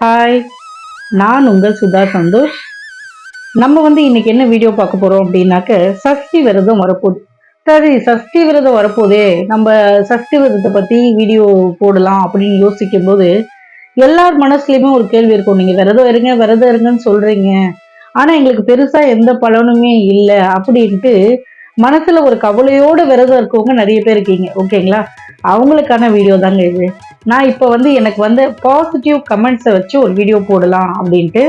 Hi நான் உங்கள் சுதா சந்தோஷ். நம்ம வந்து இன்னைக்கு என்ன வீடியோ பார்க்க போகிறோம் அப்படின்னாக்க சஷ்டி விரதம் வரப்போகுது சரி சஷ்டி விரதம் வரப்போதே நம்ம சஷ்டி விரதத்தை பற்றி வீடியோ போடலாம் அப்படின்னு யோசிக்கும் போது எல்லார் மனசுலயுமே ஒரு கேள்வி இருக்கும். நீங்கள் விரதம் இருங்க விரதம் இருங்கன்னு சொல்கிறீங்க ஆனால் எங்களுக்கு பெருசாக எந்த பலனுமே இல்லை அப்படின்ட்டு மனசில் ஒரு கவலையோடு விரதம் இருக்கவங்க நிறைய பேர் இருக்கீங்க. ஓகேங்களா அவங்களுக்கான வீடியோ தாங்க இது. நான் இப்போ வந்து எனக்கு வந்து பாசிட்டிவ் கமெண்ட்ஸை வச்சு ஒரு வீடியோ போடலாம் அப்படின்ட்டு.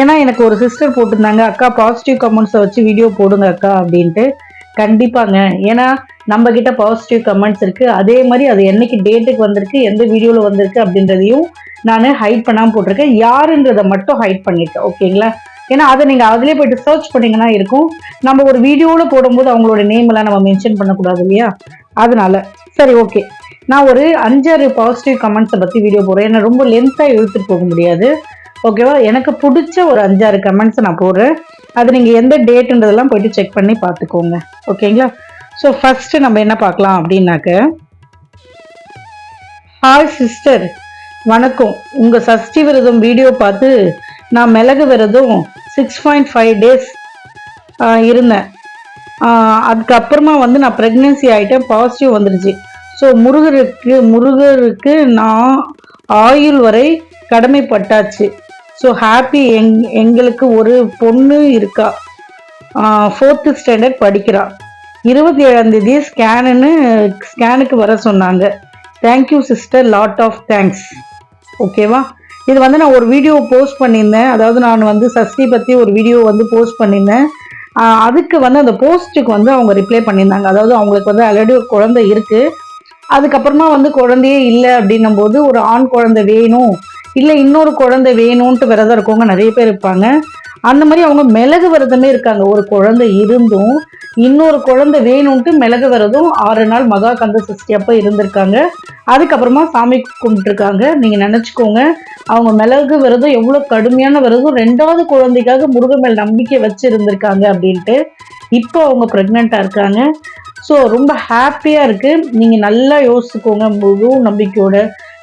ஏன்னா எனக்கு ஒரு சிஸ்டர் போட்டிருந்தாங்க அக்கா பாசிட்டிவ் கமெண்ட்ஸை வச்சு வீடியோ போடுங்க அக்கா அப்படின்ட்டு. கண்டிப்பாங்க. ஏன்னா நம்ம கிட்ட பாசிட்டிவ் கமெண்ட்ஸ் இருக்கு. அதே மாதிரி அது என்னைக்கு டேட்டுக்கு வந்திருக்கு எந்த வீடியோவில் வந்திருக்கு அப்படின்றதையும் நான் ஹைட் பண்ணாமல் போட்டிருக்கேன். யாருன்றதை மட்டும் ஹைட் பண்ணியிருக்கேன் ஓகேங்களா? ஏன்னா அதை நீங்கள் அதிலே போயிட்டு சர்ச் பண்ணீங்கன்னா இருக்கும். நம்ம ஒரு வீடியோவில் போடும்போது அவங்களோட நேம் எல்லாம் நம்ம மென்ஷன் பண்ணக்கூடாது இல்லையா? அதனால. சரி ஓகே. நான் ஒரு அஞ்சாறு பாசிட்டிவ் கமெண்ட்ஸை பற்றி வீடியோ போடுறேன். ஏன்னா ரொம்ப லென்த்தாக இழுத்துட்டு போக முடியாது. ஓகேவா எனக்கு பிடிச்ச ஒரு அஞ்சாறு கமெண்ட்ஸை நான் போடுறேன். அது நீங்கள் எந்த டேட்டுன்றதெல்லாம் போயிட்டு செக் பண்ணி பார்த்துக்கோங்க. ஓகேங்களா ஸோ ஃபஸ்ட்டு நம்ம என்ன பார்க்கலாம் அப்படின்னாக்க ஹாய் சிஸ்டர் வணக்கம். உங்கள் சஷ்டி விரதம் வீடியோ பார்த்து நான் மிளகு விரதம் சிக்ஸ் பாயிண்ட் ஃபைவ் டேஸ் இருந்தேன். அதுக்கப்புறமா வந்து நான் ப்ரெக்னென்சி ஆகிட்டேன் பாசிட்டிவ் வந்துடுச்சு ஸோ முருகருக்கு முருகருக்கு நான் ஆயுள் வரை கடமைப்பட்டாச்சு. ஸோ ஹாப்பி எங் எங்களுக்கு ஒரு பொண்ணு இருக்கா. ஃபோர்த்து ஸ்டாண்டர்ட் படிக்கிறா. இருபத்தி ஏழாந்தேதி ஸ்கேனுன்னு ஸ்கேனுக்கு வர சொன்னாங்க. Thank you sister lot of thanks ஓகேவா இது வந்து நான் ஒரு வீடியோ போஸ்ட் பண்ணியிருந்தேன். அதாவது நான் வந்து சஷ்டி பற்றி ஒரு வீடியோ வந்து போஸ்ட் பண்ணியிருந்தேன். அதுக்கு வந்து அந்த போஸ்ட்டுக்கு வந்து அவங்க ரிப்ளை பண்ணியிருந்தாங்க. அதாவது அவங்களுக்கு வந்து ஆல்ரெடி ஒரு குழந்தை இருக்குது அதுக்கப்புறமா வந்து குழந்தையே இல்லை அப்படின்னும் போது ஒரு ஆண் குழந்தை வேணும் இல்லை இன்னொரு குழந்தை வேணும்ன்ட்டு விரதம் இருக்கவங்க நிறைய பேர் இருப்பாங்க. அந்த மாதிரி அவங்க மிளகு விரதமே இருக்காங்க. ஒரு குழந்தை இருந்தும் இன்னொரு குழந்தை வேணும்ட்டு மிளகு விரதம் ஆறு நாள் மகா கந்த சஷ்டி அப்போ இருந்திருக்காங்க. அதுக்கப்புறமா சாமி கும்பிட்டுருக்காங்க. நீங்கள் நினச்சிக்கோங்க அவங்க மிளகு விரதம் எவ்வளோ கடுமையான விரதம். ரெண்டாவது குழந்தைக்காக முருகன் மேல் நம்பிக்கை வச்சு இருந்திருக்காங்க அப்படின்ட்டு இப்போ அவங்க ப்ரெக்னெண்ட்டாக இருக்காங்க. ஸோ ரொம்ப ஹாப்பியாக இருக்குது நீங்கள் நல்லா யோசிச்சுக்கோங்க முழு நம்பிக்கையோட.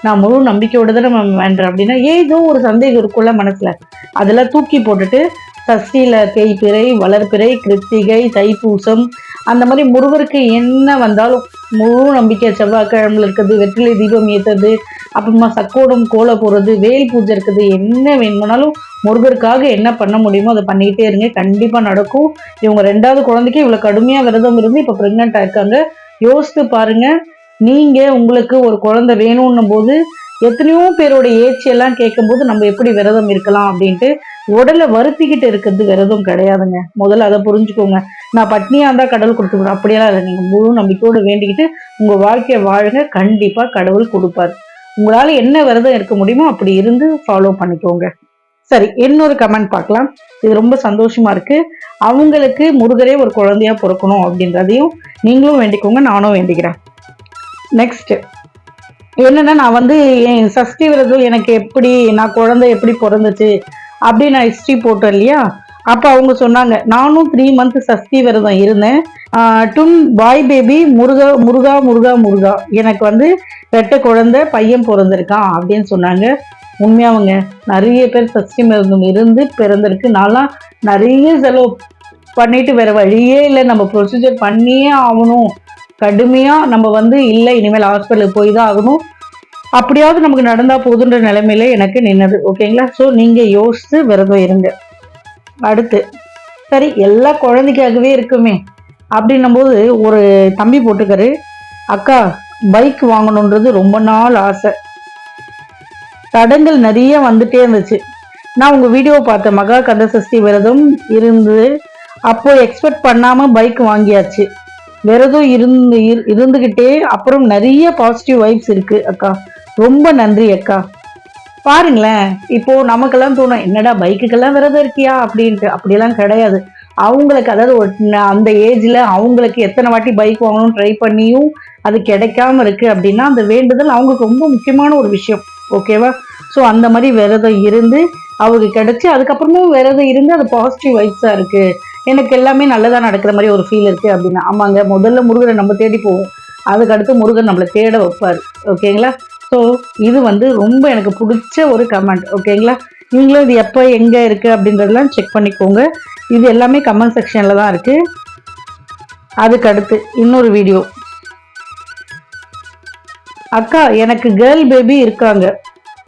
நான் முழு நம்பிக்கையோட தான் நம்ம வேண்டேன் அப்படின்னா ஏதோ ஒரு சந்தேகம் இருக்குல்ல மனசில். அதெல்லாம் தூக்கி போட்டுட்டு சஷ்டியில் தேய்பிறை வளர்ப்பிறை கிருத்திகை தைப்பூசம் அந்த மாதிரி முருகருக்கு என்ன வந்தாலும் முழு நம்பிக்கை செவ்வாய்க்கிழமையில் இருக்கிறது வெற்றிலை தீபம் ஏற்றுறது அப்புறமா சக்கோடம் கோலை போடுறது வேல் பூஜை இருக்குது என்ன வேணுமானாலும் முருகருக்காக என்ன பண்ண முடியுமோ அதை பண்ணிக்கிட்டே இருங்க. கண்டிப்பாக நடக்கும். இவங்க ரெண்டாவது குழந்தைக்கு இவ்வளோ கடுமையாக விரதம் இருந்து இப்போ ப்ரெக்னெண்ட்டாக இருக்காங்க யோசித்து பாருங்க. நீங்கள் உங்களுக்கு ஒரு குழந்தை வேணும்னும் போது எத்தனையோ பேரோட ஏச்சியெல்லாம் கேட்கும்போது நம்ம எப்படி விரதம் இருக்கலாம் அப்படின்ட்டு உடலை வருத்திக்கிட்டு இருக்கிறது விரதம் கிடையாதுங்க. முதல்ல அதை புரிஞ்சுக்கோங்க. நான் பட்னியாக இருந்தால் கடவுள் கொடுத்துக்கணும் அப்படியெல்லாம் இல்லை. நீங்கள் முழு நம்பிக்கையோடு வேண்டிக்கிட்டு உங்கள் வாழ்க்கையை வாழுங்க. கண்டிப்பாக கடவுள் கொடுப்பார். உங்களால் என்ன விரதம் இருக்க முடியுமோ அப்படி இருந்து ஃபாலோ பண்ணிக்கோங்க. சரி இன்னொரு கமெண்ட் பார்க்கலாம். இது ரொம்ப சந்தோஷமா இருக்கு. அவங்களுக்கு முருகரே ஒரு குழந்தையா பிறக்கணும் அப்படின்றதையும் நீங்களும் வேண்டிக்கோங்க நானும் வேண்டிக்கிறேன். நெக்ஸ்ட் என்னன்னா நான் வந்து என் சஷ்டி விரதம் எனக்கு எப்படி நான் குழந்தை எப்படி பிறந்துச்சு அப்படின்னு நான் ஹிஸ்ட்ரி போட்டேன் இல்லையா? அப்போ அவங்க சொன்னாங்க நானும் த்ரீ மந்த் சஷ்டி விரதம் இருந்தேன். டுன் பாய் பேபி முருகா முருகா முருகா முருகா. எனக்கு வந்து ரெட்டை குழந்தை பையன் பிறந்திருக்கான் அப்படின்னு சொன்னாங்க. உண்மையாவங்க நிறைய பேர் சஷ்டி விரதம் இருந்து பிறந்திருக்கு. நான்லாம் நிறைய செலவு பண்ணிட்டு வேற வழியே இல்லை. நம்ம ப்ரொசீஜர் பண்ணியே ஆகணும். கடுமையாக நம்ம வந்து இல்லை. இனிமேல் ஹாஸ்பிட்டலுக்கு போய் தான் ஆகணும். அப்படியாவது நமக்கு நடந்தால் போதுன்ற நிலைமையில எனக்கு நின்னது. ஓகேங்களா ஸோ நீங்கள் யோசித்து விரதம் இருங்க. அடுத்து சரி எல்லா குழந்தைக்காகவே இருக்குமே அப்படின்னும்போது ஒரு தம்பி போட்டுக்காரு அக்கா பைக் வாங்கணுன்றது ரொம்ப நாள் ஆசை. தடங்கள் நிறைய வந்துட்டே இருந்துச்சு. நான் உங்கள் வீடியோ பார்த்தேன் மகா கந்த சஷ்டி விரதம் இருந்து அப்போ எக்ஸ்பெக்ட் பண்ணாமல் பைக் வாங்கியாச்சு. விரதம் இருந்து இரு- அப்புறம் நிறைய பாசிட்டிவ் வைப்ஸ் இருக்குது அக்கா. ரொம்ப நன்றி அக்கா. பாருங்களேன் இப்போ நமக்கெல்லாம் தோணும் என்னடா பைக்குக்கெல்லாம் விரதம் இருக்கியா அப்படின்ட்டு. அப்படியெல்லாம் கிடையாது. அவங்களுக்கு அதாவது ஒரு அந்த ஏஜ்ல அவங்களுக்கு எத்தனை வாட்டி பைக் வாங்கணும்னு ட்ரை பண்ணியும் அது கிடைக்காம இருக்கு அப்படின்னா அந்த வேண்டுதல் அவங்களுக்கு ரொம்ப முக்கியமான ஒரு விஷயம். ஓகேவா ஸோ அந்த மாதிரி விரதம் இருந்து அவருக்கு கிடைச்சி அதுக்கப்புறமும் விரதம் இருந்து அது பாசிட்டிவ் வைப்ஸாக இருக்கு. எனக்கு எல்லாமே நல்லதாக நடக்கிற மாதிரி ஒரு ஃபீல் இருக்கு அப்படின்னா ஆமாங்க முதல்ல முருகரை நம்ம தேடி போவோம். அதுக்கடுத்து முருகன் நம்மளை தேட வைப்பார். ஓகேங்களா ஸோ இது வந்து ரொம்ப எனக்கு பிடிச்ச ஒரு கமெண்ட் ஓகேங்களா நீங்களும் இது எப்போ எங்கே இருக்குது அப்படின்றதெல்லாம் செக் பண்ணிக்கோங்க. இது எல்லாமே கமெண்ட் செக்ஷனில் தான் இருக்குது அதுக்கு அடுத்து இன்னொரு வீடியோ அக்கா எனக்கு கேர்ள் பேபி இருக்காங்க.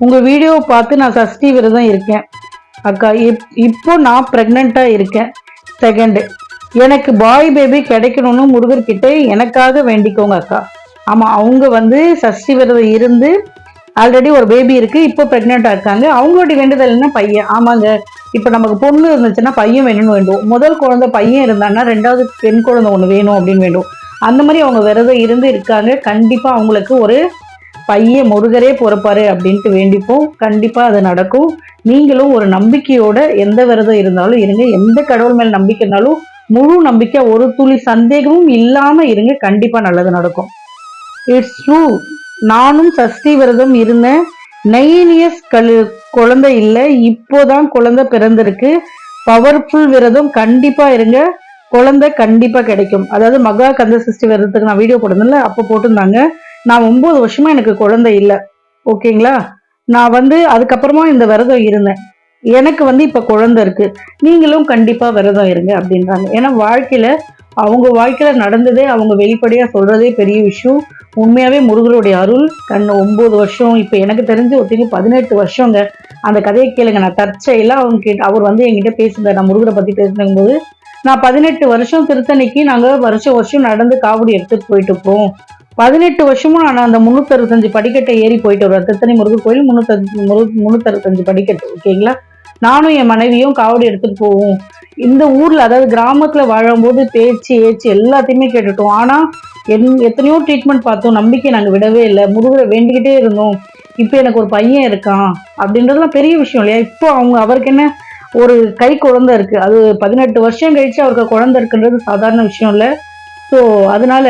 உங்கள் வீடியோவை பார்த்து நான் சஷ்டி விரதம் இருக்கேன். அக்கா இப் இப்போ நான் ப்ரெக்னெண்ட்டாக இருக்கேன். செகண்டு எனக்கு பாய் பேபி கிடைக்கணும்னு முருகர்கிட்ட எனக்காக வேண்டிக்கோங்க அக்கா. ஆமாம் அவங்க வந்து சஷ்டி விரதம் இருந்து ஆல்ரெடி ஒரு பேபி இருக்குது இப்போ ப்ரெக்னெண்ட்டாக இருக்காங்க. அவங்களுடைய வேண்டுதல் என்ன? பையன். ஆமாங்க. இப்போ நமக்கு பொண்ணு இருந்துச்சுன்னா பையன் வேணும்னு வேண்டும். முதல் குழந்தை பையன் இருந்தான்னா ரெண்டாவது பெண் குழந்தை ஒன்று வேணும் அப்படின்னு வேண்டும். அந்த மாதிரி அவங்க விரதம் இருந்து இருக்காங்க. கண்டிப்பாக அவங்களுக்கு ஒரு பையன் முருகரே பிறப்பாரு அப்படின்ட்டு வேண்டிப்போம். கண்டிப்பாக அது நடக்கும். நீங்களும் ஒரு நம்பிக்கையோட எந்த விரதம் இருந்தாலும் இருங்க. எந்த கடவுள் மேல் நம்பிக்கை இருந்தாலும் முழு நம்பிக்கை ஒரு துளி சந்தேகமும் இல்லாமல் இருங்க. கண்டிப்பாக நல்லது நடக்கும். இட்ஸ் ட்ரூ நானும் சஷ்டி விரதம் இருந்தேன் நைன் இயர்ஸ் கழு குழந்தை இல்லை. இப்போதான் குழந்தை பிறந்திருக்கு. பவர்ஃபுல் விரதம் கண்டிப்பா இருங்க. குழந்தை கண்டிப்பா கிடைக்கும். அதாவது மகா கந்த சஷ்டி விரதத்துக்கு நான் வீடியோ போட்டிருந்தேன்ல அப்போ போட்டிருந்தாங்க. நான் ஒன்பது வருஷமா எனக்கு குழந்தை இல்லை. ஓகேங்களா நான் வந்து அதுக்கப்புறமா இந்த விரதம் இருந்தேன். எனக்கு வந்து இப்போ குழந்தை இருக்கு. நீங்களும் கண்டிப்பா விரதம் இருங்க அப்படின்றாங்க. ஏன்னா வாழ்க்கையில அவங்க வாழ்க்கையில நடந்ததே அவங்க வெளிப்படையா சொல்றதே பெரிய விஷயம். உண்மையாவே முருகருடைய அருள். கண் ஒன்பது வருஷம். இப்போ எனக்கு தெரிஞ்சு ஒருத்தங்க பதினெட்டு வருஷங்க. அந்த கதையை கேளுங்க. நான் தற்செயலாக அவங்க கிட்ட அவர் வந்து என்கிட்ட பேசுகிறார் நான் முருகரை பற்றி பேசும்போது நான் பதினெட்டு வருஷம் திருத்தணிக்கு நாங்கள் வருஷம் வருஷம் நடந்து காவடி எடுத்துட்டு போயிட்டு இருப்போம் பதினெட்டு வருஷமும் நான் அந்த முந்நூற்றறுபத்தஞ்சு படிக்கட்டை ஏறி போயிட்டு வருவேன். திருத்தணி முருகர் கோயில் முந்நூற்றி முரு முந்நூற்றறுபத்தஞ்சு படிக்கட்டு. ஓகேங்களா? நானும் என் மனைவியும் காவடி எடுத்துட்டு போவோம். இந்த ஊர்ல அதாவது கிராமத்துல வாழும்போது பேச்சு ஏச்சு எல்லாத்தையுமே கேட்டுட்டோம். ஆனா என் எத்தனையோ ட்ரீட்மெண்ட் பார்த்தோம். நம்பிக்கை நாங்கள் விடவே இல்லை. முருகரை வேண்டிக்கிட்டே இருந்தோம். இப்போ எனக்கு ஒரு பையன் இருக்கான். அப்படின்றதுலாம் பெரிய விஷயம் இல்லையா? இப்போ அவங்க அவருக்கு என்ன ஒரு கை குழந்தை இருக்கு. அது பதினெட்டு வருஷம் கழிச்சு அவருக்கு குழந்தை இருக்குன்றது சாதாரண விஷயம் இல்லை. ஸோ அதனால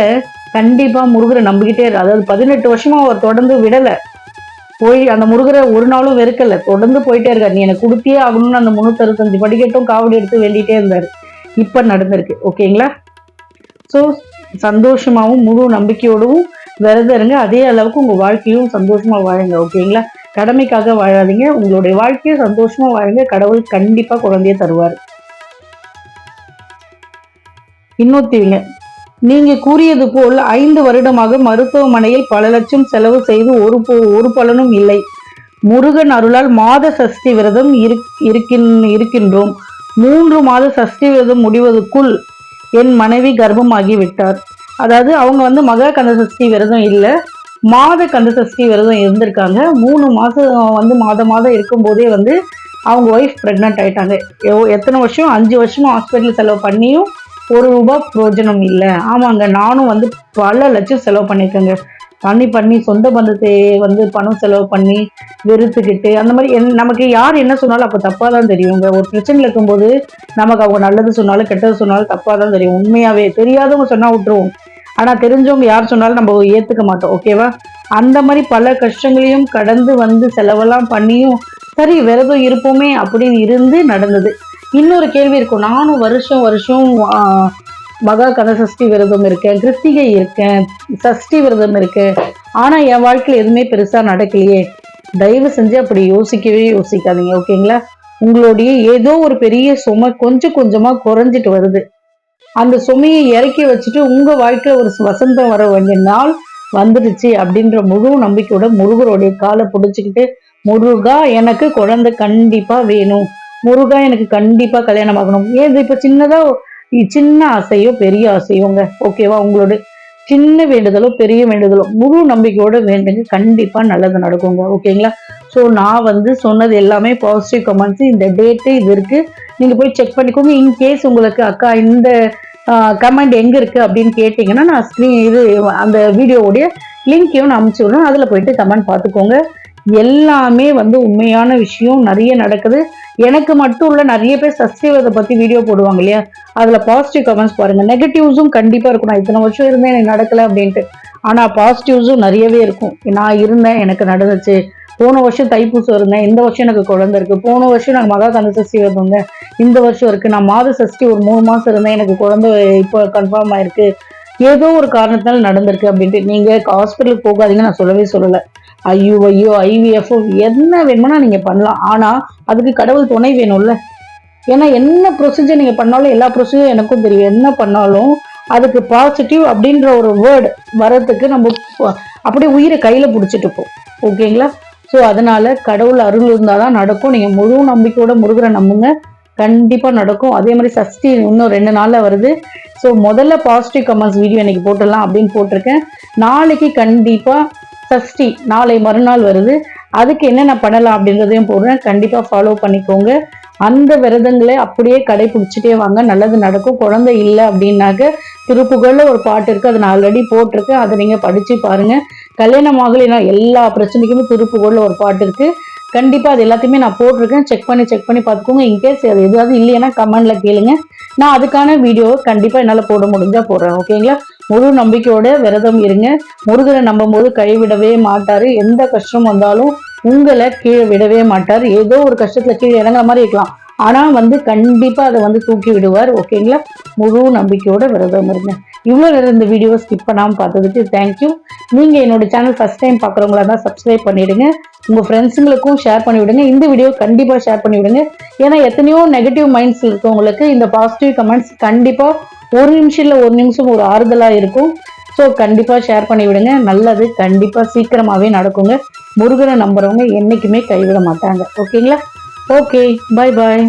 கண்டிப்பாக முருகரை நம்பிக்கிட்டே இருக்கு அதாவது பதினெட்டு வருஷமா அவர் தொடர்ந்து விடலை. போய் அந்த முருகரை ஒரு நாளும் வெறுக்கல. தொடர்ந்து போயிட்டே இருக்காரு. நீ எனக்கு கொடுத்தே ஆகணும்னு அந்த முந்நூற்றறுபத்தஞ்சு படிக்கட்டும் காவடி எடுத்து வேண்டிகிட்டே இருந்தாரு. இப்போ நடந்திருக்கு. ஓகேங்களா? ஸோ சந்தோஷமாகவும் முழு நம்பிக்கையோடவும் விரதம் இருங்க அதே அளவுக்கு உங்கள் வாழ்க்கையும் சந்தோஷமாக வாழுங்க. ஓகேங்களா? கடமைக்காக வாழாதீங்க. உங்களுடைய வாழ்க்கையை சந்தோஷமா வாழுங்க. கடவுள் கண்டிப்பாக குழந்தைய தருவார். இன்னொத்திவிங்க நீங்க கூறியது போல் ஐந்து வருடமாக மருத்துவமனையில் பல லட்சம் செலவு செய்து ஒரு ஒரு பலனும் இல்லை. முருகன் அருளால் மாத சஷ்டி விரதம் இருக்கின்- இருக்கின்றோம். மூன்று மாத சஷ்டி விரதம் முடிவதற்குள் என் மனைவி கர்ப்பமாகி விட்டார் அதாவது அவங்க வந்து மகா கந்த சஷ்டி விரதம் இல்லை மாத கந்த சஷ்டி விரதம் இருந்திருக்காங்க. மூணு மாதம் வந்து மாத மாதம் இருக்கும்போதே வந்து அவங்க ஒய்ஃப் ப்ரெக்னென்ட் ஆயிட்டாங்க. எத்தனை வருஷம்? அஞ்சு வருஷமும் ஹாஸ்பிட்டல் செலவு பண்ணியும் ஒரு ரூபாய் பிரயோஜனம் இல்லை. ஆமாங்க நானும் வந்து பல லட்சம் செலவு பண்ணியிருக்கேங்க. பண்ணி பண்ணி சொந்த பந்தத்தை வந்து பணம் செலவு பண்ணி வெறுத்துக்கிட்டு அந்த மாதிரி என் நமக்கு யார் என்ன சொன்னாலும் அப்போ தப்பாக தான் தெரியுங்க. ஒரு பிரச்சனையில் இருக்கும்போது நமக்கு அவங்க நல்லது சொன்னாலும் கெட்டது சொன்னாலும் தப்பாக தான் தெரியும். உண்மையாகவே தெரியாதவங்க சொன்னால் விட்டுருவோம். ஆனால் தெரிஞ்சவங்க யார் சொன்னாலும் நம்ம ஏற்றுக்க மாட்டோம். ஓகேவா அந்த மாதிரி பல கஷ்டங்களையும் கடந்து வந்து செலவெல்லாம் பண்ணியும் சரி விரதம் இருப்போமே அப்படின்னு இருந்து நடந்தது. இன்னொரு கேள்வி இருக்கும் நானும் வருஷம் வருஷம் மகா கந்த சஷ்டி விரதம் இருக்கேன் கிருத்திகை இருக்கேன் சஷ்டி விரதம் இருக்கேன். ஆனால் என் வாழ்க்கையில் எதுவுமே பெருசாக நடக்கலையே. தயவு செஞ்சு அப்படி யோசிக்கவே யோசிக்காதீங்க ஓகேங்களா? உங்களுடைய ஏதோ ஒரு பெரிய சுமை கொஞ்சம் கொஞ்சமாக குறைஞ்சிட்டு வருது. அந்த சுமையை இறக்கி வச்சுட்டு உங்கள் வாழ்க்கையில் ஒரு வசந்தம் வர வேண்டிய நாள் வந்துடுச்சு அப்படின்ற முழு நம்பிக்கையோட முருகருடைய காலை பிடிச்சிக்கிட்டு முருகா எனக்கு குழந்தை கண்டிப்பாக வேணும். முருகா எனக்கு கண்டிப்பா கல்யாணம் ஆகணும். ஏன் இது இப்ப சின்னதா சின்ன ஆசையோ பெரிய ஆசையோங்க. ஓகேவா உங்களோட சின்ன வேண்டுதலோ பெரிய வேண்டுதலோ முழு நம்பிக்கையோட வேண்டுங்க. கண்டிப்பா நல்லது நடக்குங்க. ஓகேங்களா ஸோ நான் வந்து சொன்னது எல்லாமே பாசிட்டிவ் கமெண்ட்ஸ் இந்த டேட்டு இது இருக்கு. நீங்க போய் செக் பண்ணிக்கோங்க. இன்கேஸ் உங்களுக்கு அக்கா இந்த கமெண்ட் எங்க இருக்கு அப்படின்னு கேட்டிங்கன்னா நான் ஸ்க்ரீன் இது அந்த வீடியோவுடைய லிங்க்கையும் நான் அமுச்சு விடுறேன். அதில் போயிட்டு கமெண்ட் பார்த்துக்கோங்க. எல்லாமே வந்து உண்மையான விஷயம். நிறைய நடக்குது. எனக்கு மட்டும் இல்லை நிறைய பேர் சஸ்திவத்தை பற்றி வீடியோ போடுவாங்க இல்லையா? அதில் பாசிட்டிவ் கமெண்ட்ஸ் பாருங்கள் நெகட்டிவ்ஸும் கண்டிப்பாக இருக்கும் நான் இத்தனை வருஷம் இருந்தேன் எனக்கு நடக்கலை அப்படின்ட்டு. ஆனா பாசிட்டிவ்ஸும் நிறையவே இருக்கும். நான் இருந்தேன் எனக்கு நடந்துச்சு. போன வருஷம் தைப்பூசம் இருந்தேன். இந்த வருஷம் எனக்கு குழந்தை இருக்கு. போன வருஷம் நான் மகா கந்த சஷ்டி வந்தேன். இந்த வருஷம் இருக்கு. நான் மாத சஷ்டி ஒரு மூணு மாசம் இருந்தேன். எனக்கு குழந்தை இப்போ கன்ஃபார்ம் ஆயிருக்கு. ஏதோ ஒரு காரணத்தினால நடந்திருக்கு அப்படின்ட்டு. நீங்க ஹாஸ்பிட்டலுக்கு போகாதீங்க. நான் சொல்லவே சொல்லலை. ஐயோ ஐயோ என்ன வேணுமோனா நீங்கள் பண்ணலாம். ஆனால் அதுக்கு கடவுள் துணை வேணும்ல. ஏன்னா என்ன ப்ரொசீஜர் நீங்கள் பண்ணாலும் எல்லா ப்ரொசீஜரும் எனக்கும் தெரியும். என்ன பண்ணாலும் அதுக்கு பாசிட்டிவ் அப்படின்ற ஒரு வேர்டு வர்றதுக்கு நம்ம அப்படியே உயிரை கையில் பிடிச்சிட்டு போ. ஓகேங்களா? ஸோ அதனால கடவுள் அருள் இருந்தால் தான் நடக்கும். நீங்கள் முழு நம்பிக்கையோட முருகரை நம்புங்க. கண்டிப்பாக நடக்கும். அதே மாதிரி சஷ்டி இன்னும் ரெண்டு நாளில் வருது. ஸோ முதல்ல பாசிட்டிவ் கமெண்ட்ஸ் வீடியோ இன்னைக்கு போட்டுடலாம் அப்படின்னு போட்டிருக்கேன். நாளைக்கு கண்டிப்பாக சஷ்டி நாளை மறுநாள் வருது. அதுக்கு என்னென்ன பண்ணலாம் அப்படின்றதையும் போடுறேன். கண்டிப்பாக ஃபாலோ பண்ணிக்கோங்க. அந்த விரதங்களை அப்படியே கடைபிடிச்சிட்டே வாங்க. நல்லது நடக்கும். குழந்தை இல்லை அப்படின்னாக்க திருப்புகள்ல ஒரு பாட்டு இருக்குது அதை நான் ஆல்ரெடி போட்டிருக்கேன். அதை நீங்கள் படித்து பாருங்கள் கல்யாணம் ஆகலைன்னா எல்லா பிரச்சனைக்குமே திருப்புகள்ல ஒரு பாட்டு இருக்குது கண்டிப்பாக அது எல்லாத்தையுமே நான் போட்டிருக்கேன். செக் பண்ணி செக் பண்ணி பார்த்துக்கோங்க. இன்கேஸ் அது எதாவது இல்லைன்னா கமெண்டில் கேளுங்க. நான் அதுக்கான வீடியோவை கண்டிப்பாக என்னால் போட முடிஞ்சால் போடுறேன். ஓகேங்களா முழு நம்பிக்கையோட விரதம் இருங்க. முருகனை நம்பும் போது கைவிடவே மாட்டாரு. எந்த கஷ்டம் வந்தாலும் உங்களை கீழே விடவே மாட்டார். ஏதோ ஒரு கஷ்டத்துல கீழே இறங்குற மாதிரி இருக்கலாம். ஆனா வந்து கண்டிப்பா அதை வந்து தூக்கி விடுவார். ஓகேங்களா முழு நம்பிக்கையோட விரதம் இருங்க. இவ்வளோ நேரம் இந்த வீடியோ ஸ்கிப் பண்ணாமல் பார்த்ததுக்கு தேங்க்யூ நீங்கள் என்னோட சேனல் ஃபஸ்ட் டைம் பார்க்குறவங்களா தான் சப்ஸ்கிரைப் பண்ணிவிடுங்க உங்கள் ஃப்ரெண்ட்ஸுங்களுக்கும் ஷேர் பண்ணி விடுங்க. இந்த வீடியோ கண்டிப்பாக ஷேர் பண்ணி விடுங்க. ஏன்னா எத்தனையோ நெகட்டிவ் மைண்ட்ஸ் இருக்கவங்களுக்கு இந்த பாசிட்டிவ் கமெண்ட்ஸ் கண்டிப்பாக ஒரு நிமிஷம் இல்லை ஒரு நிமிஷம் ஒரு ஆறுதலாக இருக்கும். ஸோ கண்டிப்பாக ஷேர் பண்ணி விடுங்க. நல்லது கண்டிப்பாக சீக்கிரமாகவே நடக்குங்க. முருகனை நம்புறவங்க என்றைக்குமே கைவிட மாட்டாங்க. ஓகேங்களா ஓகே பை பாய்